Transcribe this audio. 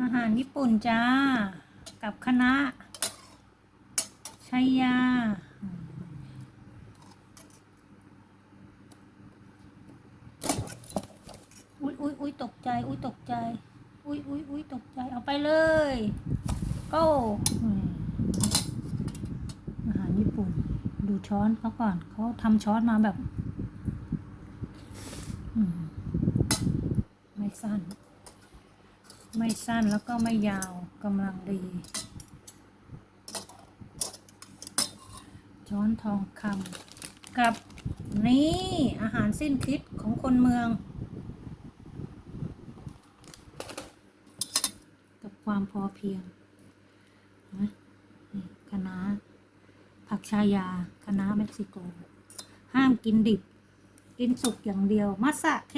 อาหารญี่ปุ่นจ้า กับคณะชัยยา อุ้ยอุ้ยอุ้ยตกใจ อุ้ยตกใจ อุ้ยอุ้ยอุ้ยตกใจ เอาไปเลยก็อาหารญี่ปุ่น ดูช้อนเขาก่อน เขาทำช้อนมาแบบ ไม่สั้น ไม่สั้นแล้วก็ไม่ยาวกำลังดี ช้อนทองคำกับนี่อาหารสิ้นคิดของคนเมือง กับความพอเพียงนไหมนี่คะผักชายาคณะเม็กซิโก ห้ามกินดิบ กินสุกอย่างเดียวมัสสะเค